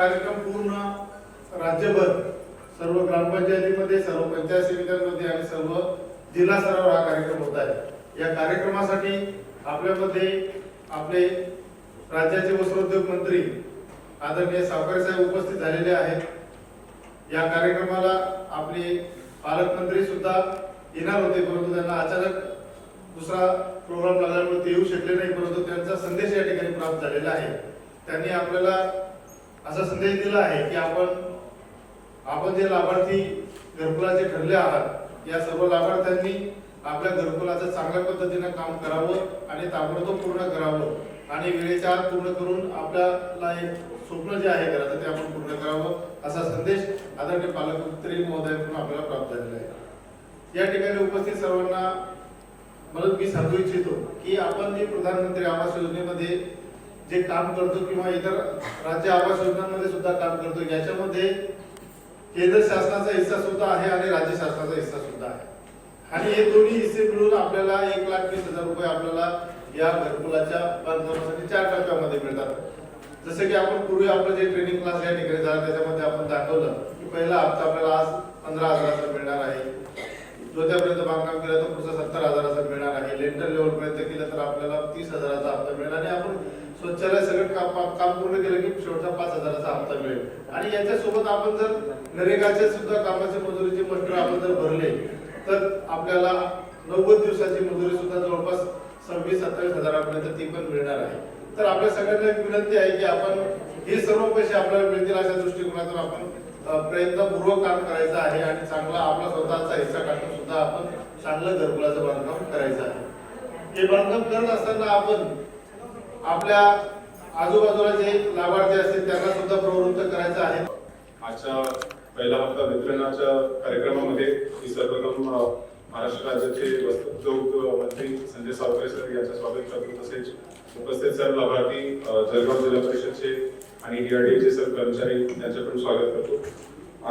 कार्यक्रम पूर्ण राज्यभर सर्व ग्रामपंचायतीमध्ये सर्व पंचायत समित्यांमध्ये आणि सर्व जिल्हा स्तरावर हा कार्यक्रम होत आहे. या कार्यक्रमासाठी आपल्यामध्ये आपले राज्याचे वस्त्रोद्योग मंत्री आदरणीय सावकार साहेब उपस्थित झालेले आहेत. या कार्यक्रमाला आपले पालकमंत्री सुद्धा येणार होते परंतु त्यांना अचानक दुसरा प्रोग्राम लागल्यामुळे ते येऊ शकले नाही परंतु त्यांचा संदेश या ठिकाणी प्राप्त झालेला आहे. त्यांनी आपल्याला असा संदेश दिला आहे की आपण आपण जे लाभार्थी घरकुलाचे ठरले आहात या सर्व लाभार्थ्यांनी आपल्या घरकुलाचं चांगल्या पद्धतीनं काम करावं आणि ताबडतोब पूर्ण करावं आणि वेळेच्या आत पूर्ण करून आपल्याला एक स्वप्न जे आहे घराचं ते आपण पूर्ण करावं असा संदेश आदरणीय पालकमंत्री महोदयांकडून आपल्याला प्राप्त झालेला आहे. या ठिकाणी उपस्थित सर्वांना मला मी सांगू इच्छितो की आपण जे प्रधानमंत्री आवास योजनेमध्ये जे काम करतो किंवा इतर राज्य आवास योजनांमध्ये सुद्धा काम करतो याच्यामध्ये केंद्र शासनाचा हिस्सा सुद्धा आहे आणि राज्य शासनाचा हिस्सा सुद्धा आहे. आणि हे दोन्ही हिस्से मिळून आपल्याला एक लाख वीस हजार रुपये आपल्याला या घरकुलाच्या बांधकामासाठी चार टप्प्यामध्ये मिळतात. जसं की आपण पूर्वी आपलं जे ट्रेनिंग क्लास या ठिकाणी झाला त्याच्यामध्ये आपण दाखवलं की पहिला हप्ता आपल्याला आज पंधरा हजाराचा मिळणार बांधकाम केलं तर पुढचा सत्तर हजाराचा मिळणार आहे. लेंटर लेवल पर्यंत केलं तर आपल्याला तीस हजाराचा हप्ता मिळणार आणि आपण स्वच्छालय सगळं काम काम पूर्ण केलं की शेवटचा पाच हजाराचा हप्ता मिळेल. आणि याच्यासोबत आपण जर नरेगाचे सुद्धा कामाचे मजुरीचे मस्टर आपण जर भरले तर आपल्याला नव्वद दिवसाची मजुरी सुद्धा जवळपास सव्वीस सत्तावीस हजारापर्यंत ती पण मिळणार आहे. तर आपल्या सगळ्यांना एक विनंती आहे की आपण हे सर्व पैसे आपल्याला मिळतील अशा दृष्टिकोनातून आपण प्रयत्नपूर्वक काम करायचं आहे आणि चांगला आपला स्वतःचा हिस्सा काढून सुद्धा आपण चांगलं घरकुलाचं बांधकाम करायचं आहे. हे बांधकाम करत असताना आपण आपल्या आजूबाजूला जे लाभार्थी असतील त्यांना सुद्धा प्रवृत्त करायचं आहे. आजच्या पहिला हप्ता वितरणाच्या कार्यक्रमामध्ये मी सर्वप्रथम महाराष्ट्र राज्याचे वस्त्रोद्योग मंत्री संजय सावकर सर यांचं स्वागत करतो. तसेच उपस्थित सर्व लाभार्थी जळगाव जिल्हा परिषदचे आणि डीआरडीचे सर्व कर्मचारी यांचे पण स्वागत करतो.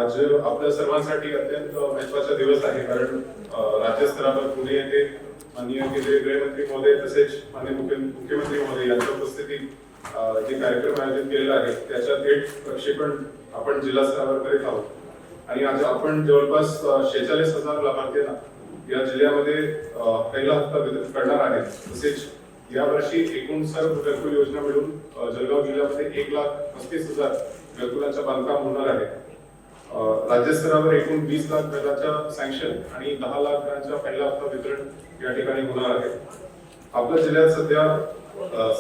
आज आपल्या सर्वांसाठी अत्यंत महत्त्वाचा दिवस आहे कारण राज्यस्तरावर पुणे येथे माननीय केंद्रीय गृहमंत्री महोदय तसेच माननीय मुख्यमंत्री महोदय यांच्या उपस्थितीत जे कार्यक्रम आयोजित केलेला आहे त्याच्या थेट प्रक्षेपण आपण जिल्हा स्तरावर करीत आहोत. आणि आज आपण जवळपास शेहेचाळीस हजार लाभार्थ्यांना या जिल्ह्यामध्ये पहिला हप्ता वितरित करणार आहे. तसेच यावर्षी एकूण सर्व घरकुल योजना मिळून जळगाव जिल्ह्यामध्ये एक लाख पस्तीस हजार घरकुलांचं बांधकाम होणार आहे. राज्यस्तरावर एकूण वीस लाख घराच्या सँक्शन आणि दहा लाख घरांच्या पहिला हप्ता वितरण या ठिकाणी होणार आहे. आपल्या जिल्ह्यात सध्या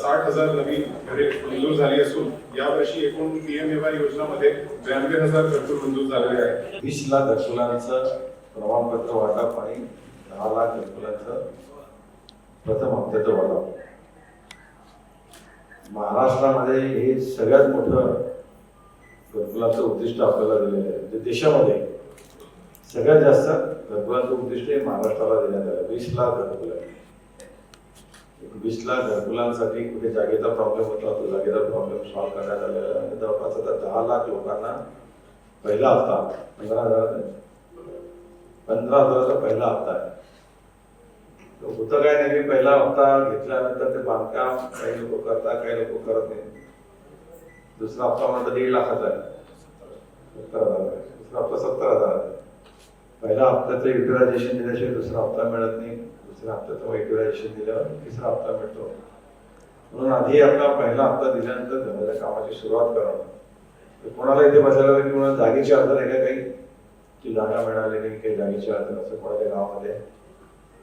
साठ हजार नवीन घरे मंजूर झाली असून यावर्षी एकूण पीएमएवाय योजनामध्ये ब्याण्णव हजार घरकुल मंजूर झालेले आहेत. वीस लाख घरकुलांचं प्रमाणपत्र वाटप आणि दहा लाख घरकुलांचं प्रथम हप्त्याचं वाटप महाराष्ट्रामध्ये हे सगळ्यात मोठं घरकुलाचं उद्दिष्ट आपल्याला दिलेलं आहे. म्हणजे देशामध्ये सगळ्यात जास्त घरकुलांचं उद्दिष्ट हे महाराष्ट्राला देण्यात आलं वीस लाख घरकुल. वीस लाख घरकुलांसाठी कुठे जागेचा प्रॉब्लेम होता तो जागेचा प्रॉब्लेम सॉल्व्ह करण्यात आलेला आहे. आणि जवळपास आता दहा लाख लोकांना पहिला हप्ता पंधरा हजार पंधरा हजाराचा पहिला हप्ता आहे. होतं काय नाही मी पहिला हप्ता घेतल्यानंतर ते बांधकाम काही लोक करतात काही लोक करत नाही. दुसरा हप्ता म्हणतात दीड लाखाचा आहे. सत्तर हजार दुसरा हप्ता सत्तर हजार आहे. पहिल्या हप्त्याचं युटिलायझेशन दिल्याशिवाय दुसरा हप्ता मिळत नाही. दुसऱ्या हप्त्याचं युटिलायझेशन दिल्यावर तिसरा हप्ता मिळतो. म्हणून आधी आपला पहिला हप्ता दिल्यानंतर धंद्याच्या कामाची सुरुवात करावं कोणाला इथे बसायला लागेल कोणाला जागेची अडचण आहे का काही? की जागा मिळाली नाही काही जागेची अडचण असं कोणाच्या गावामध्ये?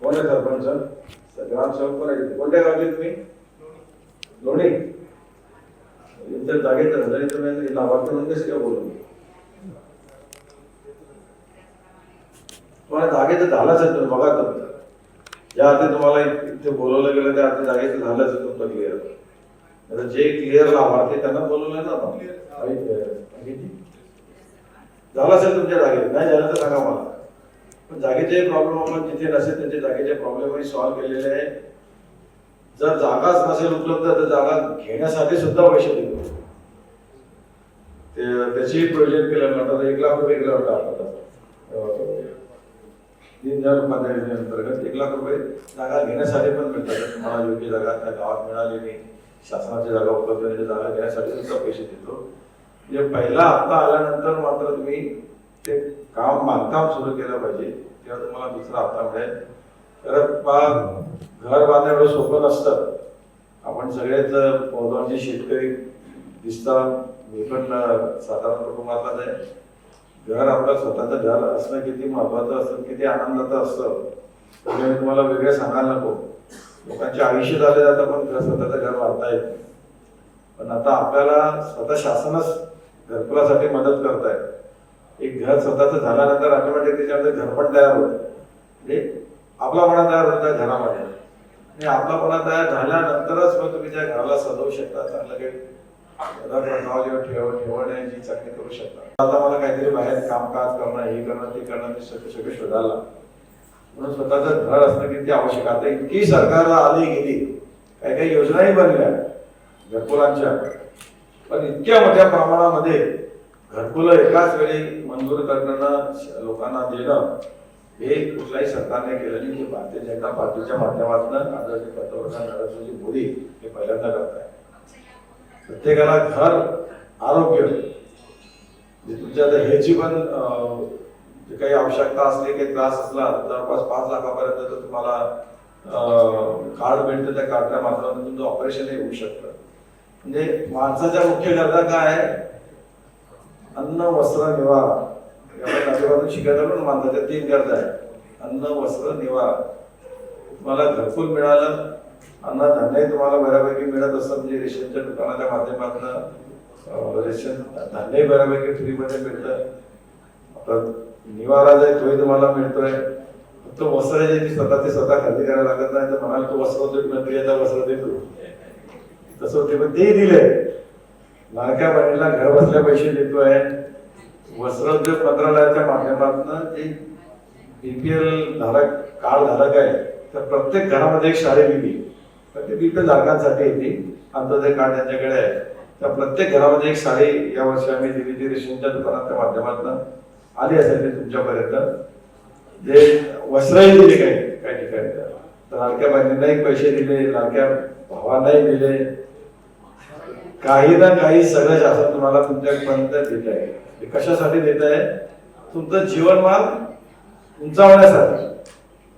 कोण आहे सरपंच ग्रामसेवक कोण आहे कोणत्या गावचे तुम्ही? लोणी. तुमच्या जागेत तुम्ही लाभार्थी म्हणून कसे काय बोलू? तुम्हाला जागेचं झालंच आहे तुम्ही बघा तुम्ही. ज्या आधी तुम्हाला इथे बोलवलं गेलं त्या आधी जागेचं झालंच आहे तुमचं क्लिअर आता जे क्लिअर लाभार्थी त्यांना बोलवलं ना झालं असेल तुमच्या जागेत. नाही झालं तर सांगा मला. पण जागेचे प्रॉब्लेम आपण जिथे नसेल त्यांचे जागेचे प्रॉब्लेमही सॉल्व्ह केलेले आहे. जर जागाच नसेल उपलब्ध तर जागा घेण्यासाठी सुद्धा पैसे देतो. ते त्याची प्रोजेक्ट केलं म्हणतात एक लाख रुपये एक होतं आपण अं, दीनदयाल उपाध्याय योजनेअंतर्गत एक लाख रुपये जागा घेण्यासाठी पण मिळतात. तुम्हाला योग्य जागा त्या गावात मिळाली नाही शासनाची जागा उपलब्ध नाही त्या जागा घेण्यासाठी सुद्धा पैसे देतो. म्हणजे पहिला हप्ता आल्यानंतर मात्र तुम्ही ते काम बांधकाम सुरू केलं पाहिजे तेव्हा तुम्हाला दुसरा हप्ता मिळेल. तर बा घर बांधणं एवढं सोपं नसतं. आपण सगळेच पौधांचे शेतकरी दिसतात मी पण साधारण सातारा कुटुंबातलाच आहे. घर आपलं स्वतःचं घर असणं किती महत्वाचं असतं किती आनंदाचं असतं त्यामुळे मी तुम्हाला वेगळं सांगायला नको. लोकांचे आयुष्य झाले जातं पण घर स्वतःचं घर बांधता येत पण आता आपल्याला स्वतः शासनच घरकुलासाठी मदत करत आहे. एक घर स्वतःच झाल्यानंतर ऑटोमॅटिक म्हणजे त्याच्यामध्ये घर पण तयार होतं. म्हणजे आपलापणा तयार होता घरामध्ये. आणि आपलापणा तयार झाल्यानंतरच मग तुम्ही त्या घराला सजवू शकता चांगलं काही रखरखाव ठेव ठेवण्याची चाचणी करू शकता. आता मला काहीतरी बाहेर कामकाज करणं हे करणं ते करणं ते सगळं सगळं शोधायला म्हणून स्वतःचं घर असणं किती आवश्यक आहे. आता इतकी सरकारला आली गेली काही काही योजनाही बनल्या घरकुलांच्या. पण इतक्या मोठ्या प्रमाणामध्ये घरकुलं एकाच वेळी मंजूर करणं लोकांना देणं हे कुठल्याही सरकारने केलं नाही. की भारतीय जनता पार्टीच्या माध्यमातून आदरणीय पंतप्रधान नरेंद्रजी मोदी हे पहिल्यांदा करत आहे प्रत्येकाला घर आरोग्य तुमच्या ह्याची पण अं, जे काही आवश्यकता असली काही त्रास असला जवळपास पाच लाखापर्यंत तर तुम्हाला कार्ड मिळतं त्या कार्डच्या माध्यमातून तुमचं ऑपरेशन होऊ शकतं. म्हणजे माणसाच्या मुख्य गरजा काय आहे? अन्न वस्त्र निवारा. आपण पण शिकायचं पण माणसाच्या तीन गरजा आहेत. अन्न वस्त्र निवारा. तुम्हाला घरकुल मिळालं अन्नधान्यही तुम्हाला बऱ्यापैकी मिळत असतं म्हणजे रेशनच्या दुकानाच्या माध्यमातून रेशन धान्यही बऱ्यापैकी फ्रीमध्ये मिळतं. आता निवारा जे आहे तोही तुम्हाला मिळतोय. फक्त वस्त्र जे ती स्वतः ते स्वतः खरेदी करायला लागत नाही तर म्हणाल तो वस्त्र मंत्री आता वस्त्र देतो. तसं होते पण तेही दिलंय. लाडक्या बहिणीला घर बसल्या पैसे देतोय. वस्त्रोद्योग मंत्रालयाच्या माध्यमातून जे बीपीएल धारक कार्ड धारक आहे तर प्रत्येक घरामध्ये एक शाळे दिली तर ते बीपीएल धारकांसाठी येते. अंत्योदय कार्ड त्यांच्याकडे आहे. तर प्रत्येक घरामध्ये एक साडी या वर्षी आम्ही दिली ती रेशनच्या दुकानाच्या माध्यमातून. आली असेल ते तुमच्यापर्यंत. जे वस्त्रही दिले काही काही ठिकाणी. तर लाडक्या बहिणींनाही पैसे दिले लाडक्या भावांनाही दिले. काही ना काही सगळं शासन तुम्हाला तुमच्यापर्यंत देत आहे ते कशासाठी देत आहे तुमचं जीवनमान उंचावण्यासाठी.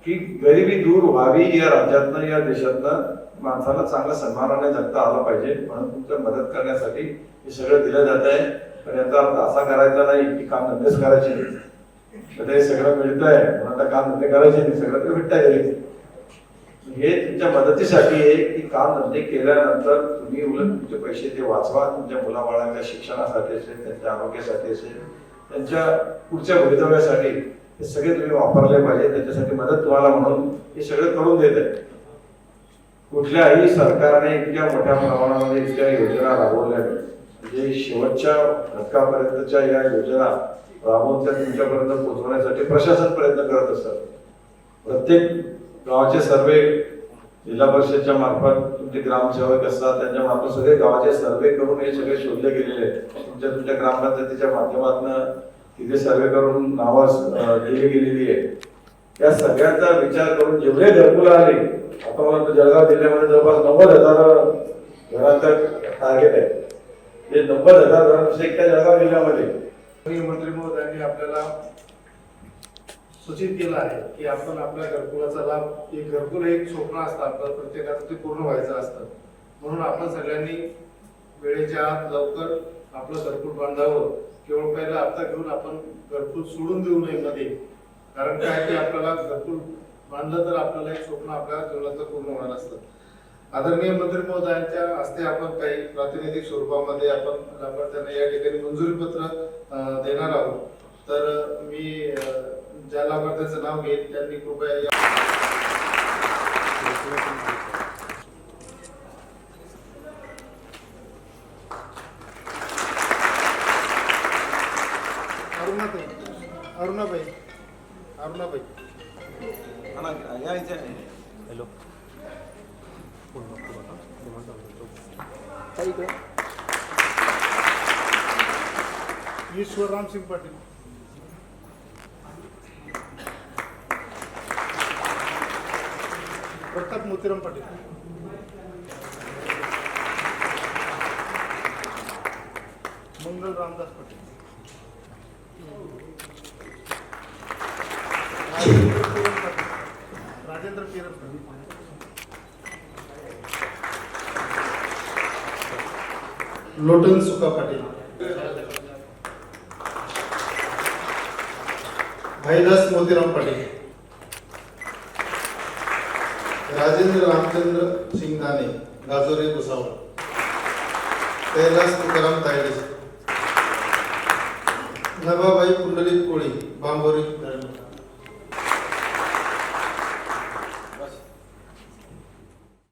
की गरिबी दूर व्हावी या राज्यातनं या देशातनं माणसाला चांगलं सन्मानाने जगता आलं पाहिजे म्हणून तुमच्या मदत करण्यासाठी हे सगळं दिलं जात आहे. पण याचा अर्थ असा करायचा नाही की काम धंदेच करायचे नाही. तर ते सगळं मिळतंय म्हणून आता काम धंदे करायचे नाही सगळं ते भेटता येईल हे तुमच्या मदतीसाठी आहे की काम धंदे केल्यानंतर तुम्ही उलट तुमचे पैसे ते वाचवा तुमच्या मुलाबाळांच्या शिक्षणासाठी असेल त्यांच्या आरोग्यासाठी असेल त्यांच्या पुढच्या भवितव्यासाठी. हे सगळे तुम्ही वापरले पाहिजे त्याच्यासाठी मदत तुम्हाला म्हणून हे सगळं करून देत आहे. कुठल्याही सरकारने इतक्या मोठ्या प्रमाणामध्ये इतक्या योजना राबवल्या म्हणजे शेवटच्या घटकापर्यंतच्या या योजना राबवून त्या तुमच्यापर्यंत पोहोचवण्यासाठी प्रशासन प्रयत्न करत असतात. प्रत्येक गावाचे सर्वे जिल्हा परिषदच्या मार्फत तुमचे ग्रामसेवक असतात त्यांच्या मार्फत सगळे गावाचे सर्वे करून हे सगळे शोधले गेलेले आहेत. तुमच्या तुमच्या ग्रामपंचायतीच्या माध्यमातून तिथे सर्वे करून नावं दिली गेलेली आहे या सगळ्यांचा विचार करून जेवढे घरकुल आले आपण मला जळगाव जिल्ह्यामध्ये जवळपास नव्वद हजार घरांचा टार्गेट आहे. ते नव्वद हजार घरांपेक्षा एक त्या जळगाव जिल्ह्यामध्ये. माननीय मंत्री महोदयांनी आपल्याला सूचित केलं आहे की आपण आपल्या घरकुलाचा लाभ एक घरकुल एक स्वप्न असतं आपलं प्रत्येकाचं ते पूर्ण व्हायचं असतं. म्हणून आपण सगळ्यांनी वेळेच्या आत लवकर आपलं घरकुल बांधावं. केवळ पहिला हप्ता घेऊन आपण घरकुल सोडून देऊ नये मध्ये. कारण काय की आपल्याला घरकुल बांधलं तर आपल्याला एक स्वप्न आपल्या जीवनाचं पूर्ण होणार असतं. आदरणीय मंत्री महोदयांच्या हस्ते आपण काही प्रातिनिधिक स्वरूपामध्ये आपण लाभार्थ्यांना या ठिकाणी मंजुरी पत्र देणार आहोत. तर मी ज्या लाभार्थ्याचं नाव घेईल त्यांनी कृपया अरुणाबाई अरुणाबाई. हॅलो. ईश्वर रामसिंग पाटील. प्रताप मोतीराम पाटील. मंगल रामदास पाटील. राजेंद्र किरण पाटील. लोटन सुका पाटील. भाईदास मोतीराम पाटील. राजेंद्र रामचंद्र शिंगदाने गाजोरे भुसावळ. कैलास तुकाराम तायडे. नभाबाई पुंडलिक कोळी बांबोरी धरण